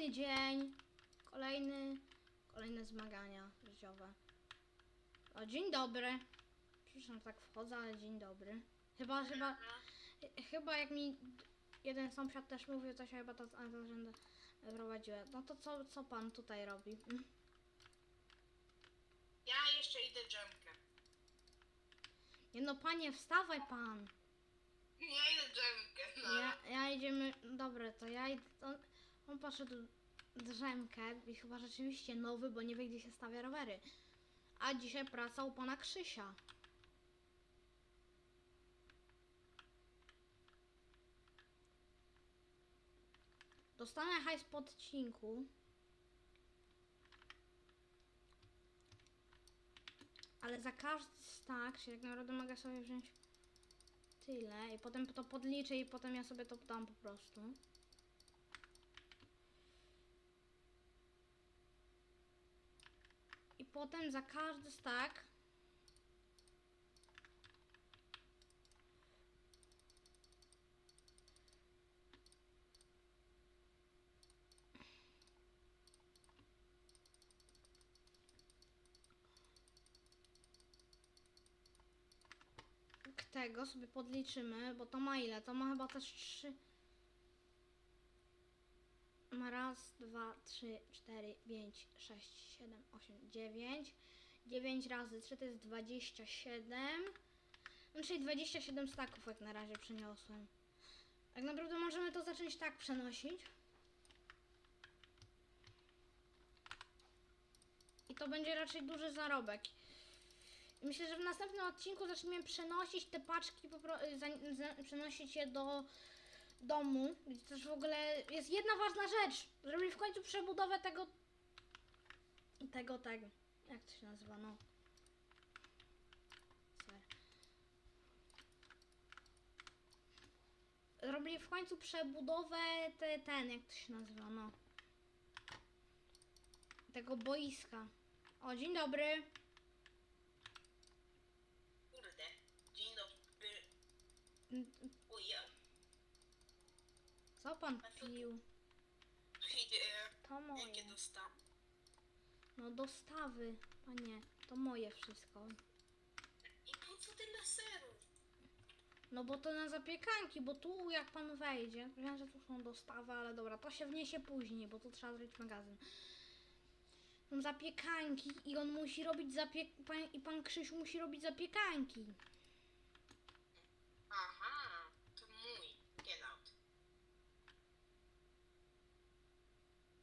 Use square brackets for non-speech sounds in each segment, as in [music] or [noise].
kolejny dzień, kolejny, kolejne zmagania życiowe. O, dzień dobry. Przepraszam, tak wchodzę, ale dzień dobry. Chyba, chyba, ch- chyba jak mi jeden sąsiad też mówił, to się chyba to agendę prowadziła. No to co, co pan tutaj robi? Mm? Ja jeszcze idę dżemkę. Nie no, panie, wstawaj pan. Ja idę dżemkę. No. Ja, ja idziemy, dobra, to ja idę, on, on poszedł drzemkę i chyba rzeczywiście nowy, bo nie wie gdzie się stawia rowery. A dzisiaj praca u pana Krzysia. Dostanę hajs po odcinku. Ale za każdy stack, czyli tak naprawdę mogę sobie wziąć tyle i potem to podliczę i potem ja sobie to dam po prostu. Potem za każdy stack tego sobie podliczymy, bo to ma ile? To ma chyba też trzy. Ma raz, dwa, trzy, cztery, pięć, sześć, siedem, osiem, dziewięć. Dziewięć razy trzy to jest dwadzieścia siedem. No, czyli 27 staków jak na razie przeniosłem. Tak naprawdę możemy to zacząć tak przenosić. I to będzie raczej duży zarobek. Myślę, że w następnym odcinku zaczniemy przenosić te paczki, przenosić je do domu, gdzie też w ogóle jest jedna ważna rzecz. Zrobili w końcu przebudowę tego, tego, tego, jak to się nazywa, no. Ser. Zrobili w końcu przebudowę te, ten, jak to się nazywa, no. Tego boiska. O, dzień dobry. Kurde. Dzień dobry. Co pan pił? Idę. To Jakie moje. dostałem? No dostawy, panie, to moje wszystko. I po co tyle serów? No bo to na zapiekanki, bo tu jak pan wejdzie, wiem, że tu są dostawy, ale dobra, to się wniesie później, bo tu trzeba zrobić magazyn. Są zapiekanki i on musi robić zapiek... Pan, I pan Krzysiu musi robić zapiekanki. Aha. To mój. Get out.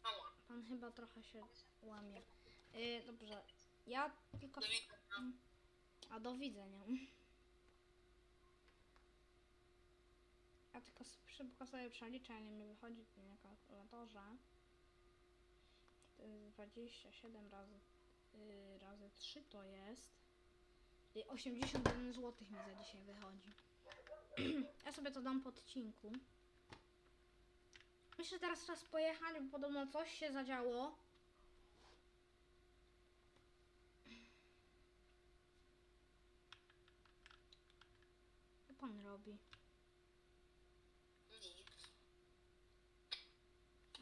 Ała. Pan chyba trochę się łamie. Yy, dobrze, ja tylko... Do widzenia. A do widzenia. Ja tylko szybko sobie przeliczę, ile mi wychodzi na kalkulatorze. To jest 27 razy, yy, razy 3 to jest. I 81 zł mi za dzisiaj wychodzi. [clears throat] ja sobie to dam po odcinku. Myślę, że teraz czas pojechać, bo podobno coś się zadziało. Co pan robi? Nic.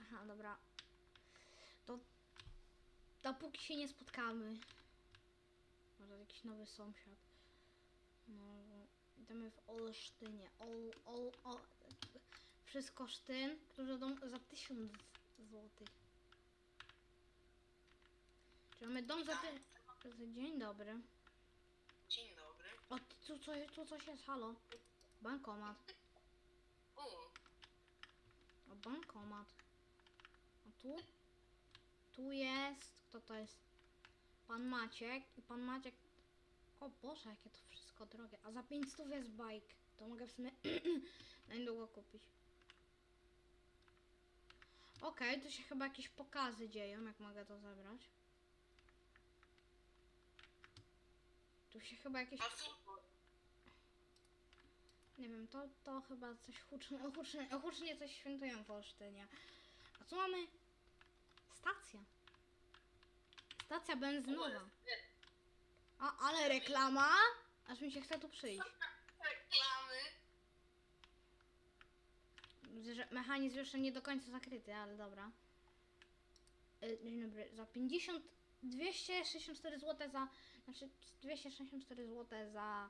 Aha, dobra. To dopóki się nie spotkamy. Może jakiś nowy sąsiad. No, idziemy w Olsztynie. Ol, ol, ol, wszystko Sztyn, którzy dom za 1000 złotych. Czy mamy dom za ty... Dzień dobry. Dzień dobry. O, tu, co, tu coś jest, halo. Bankomat. U. O, bankomat. A tu? Tu jest. Kto to jest? Pan Maciek. I pan Maciek. O Boże, jakie to wszystko drogie. A za 500 jest bike. To mogę w sumie [clears throat] na niedługo kupić. Okej, tu się chyba jakieś pokazy dzieją, jak mogę to zabrać. Tu się chyba jakieś A. Nie wiem, to, to chyba coś hucznie, hucznie, hucznie coś świętują w Olsztynie. A tu mamy stacja. Stacja benzynowa. A, ale reklama? Aż mi się chce tu przyjść. Widzę, że mechanizm jeszcze nie do końca zakryty, ale dobra. y, dzień dobry, za 50, 264 zł za, znaczy 264 zł za,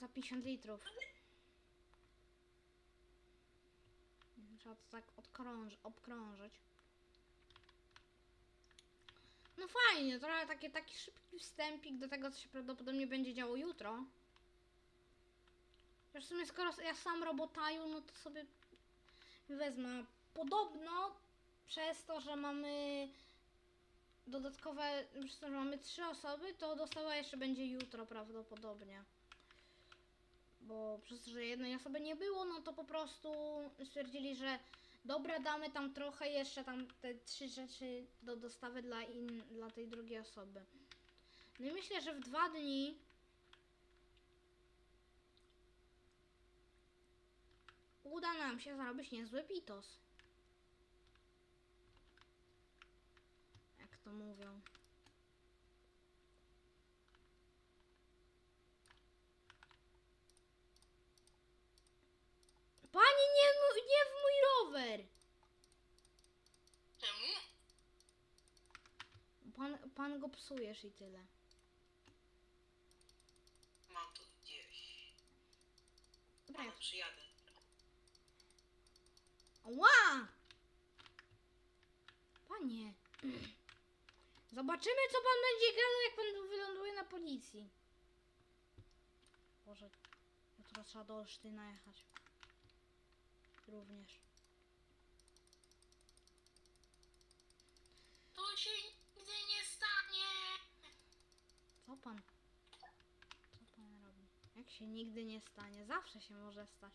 za 50 litrów. Trzeba to tak odkrąż, obkrążyć. No fajnie, trochę takie, taki szybki wstępik do tego, co się prawdopodobnie będzie działo jutro. Wiesz, w sumie skoro ja sam robotaju, no to sobie wezmę. Podobno przez to, że mamy dodatkowe, przez to, że mamy trzy osoby, to dostawa jeszcze będzie jutro prawdopodobnie. Bo przez to, że jednej osoby nie było, no to po prostu stwierdzili, że dobra, damy tam trochę jeszcze tam te trzy rzeczy do dostawy dla, in, dla tej drugiej osoby. No i myślę, że w dwa dni uda nam się zarobić niezły pitos. Jak to mówią. Pani, nie, nie w mój rower! Czemu? Pan, pan go psujesz i tyle. Mam to gdzieś. Dobra, Pana przyjadę. Panie. Zobaczymy, co pan będzie gadał, jak pan wyląduje na policji. Boże, jutro trzeba do Olsztyna jechać. Również. To się nigdy nie stanie. Co pan? Co pan robi? Jak się nigdy nie stanie? Zawsze się może stać.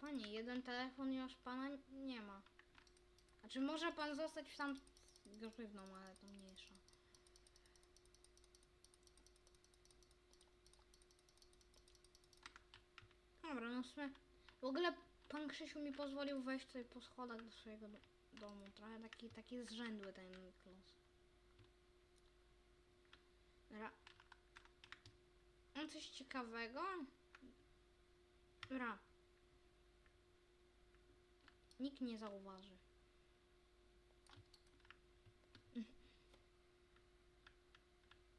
Panie, jeden telefon już pana nie ma. Znaczy może pan zostać tam grzywną, ale to mniejsza. Dobra, no w w ogóle pan Krzysiu mi pozwolił wejść tutaj po schodach do swojego do domu. Trochę taki, taki zrzędły ten klos. Dobra. Mam coś ciekawego? Dobra. Nikt nie zauważy.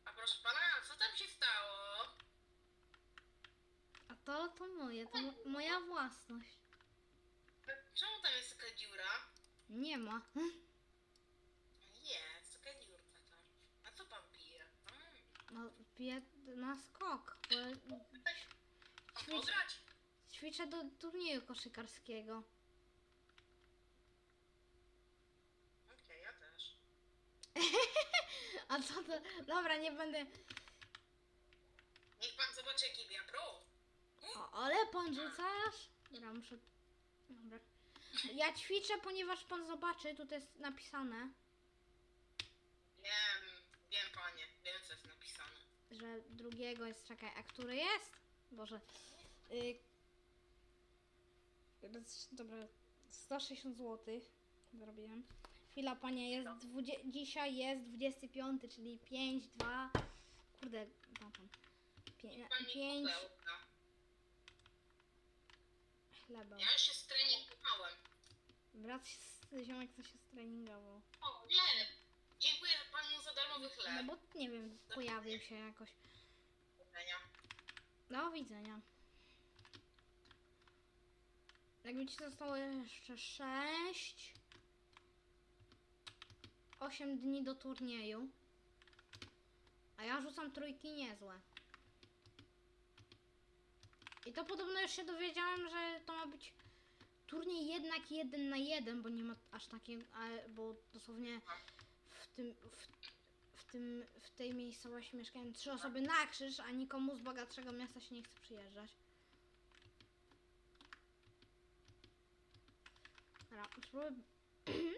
A proszę pana, co tam się stało? A to, to moje, to mo- moja własność. Czemu tam jest taka dziura? Nie ma. Jest, taka dziurka tam. A co pan pije? Mm. No, piję na skok. Bo pograć? ćwiczę do turnieju koszykarskiego. Okej, ja też. A co to? Dobra, nie będę. Niech pan zobaczy jaki ja pro. O, ale pan rzucasz? Dobra, muszę. Dobra. Ja ćwiczę, ponieważ pan zobaczy, tutaj jest napisane, Wiem, wiem panie, wiem co jest napisane. że drugiego jest. Czekaj, a który jest? Boże. Y... roz- Dobra, 160 zł zrobiłem. Chwila, panie, jest dwudzie... dzisiaj jest 25, czyli 5, 2. Kurde, tam. Pan mi 5 pudełka. chleba. Ja już się streningowałem. Brat się z ziomek co się streningował. O, nie! Dziękuję panu za darmowy No chleb. bo nie wiem, pojawił się jakoś. Do widzenia. Jakby ci zostało jeszcze 6 8 dni do turnieju. A ja rzucam trójki niezłe. I to podobno już się dowiedziałem, że to ma być turniej jednak jeden na jeden, bo nie ma aż takiego, bo dosłownie w tym, w, w tym, w tej miejscowości mieszkają trzy osoby na krzyż, a nikomu z bogatszego miasta się nie chce przyjeżdżać. Dobra, spróbuj...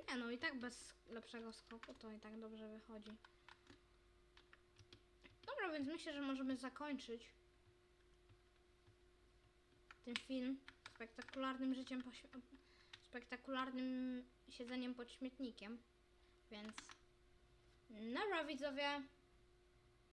nie no i tak bez lepszego skoku to i tak dobrze wychodzi. Dobra, więc myślę, że możemy zakończyć ten film spektakularnym życiem, spektakularnym siedzeniem pod śmietnikiem. Więc, dobra widzowie,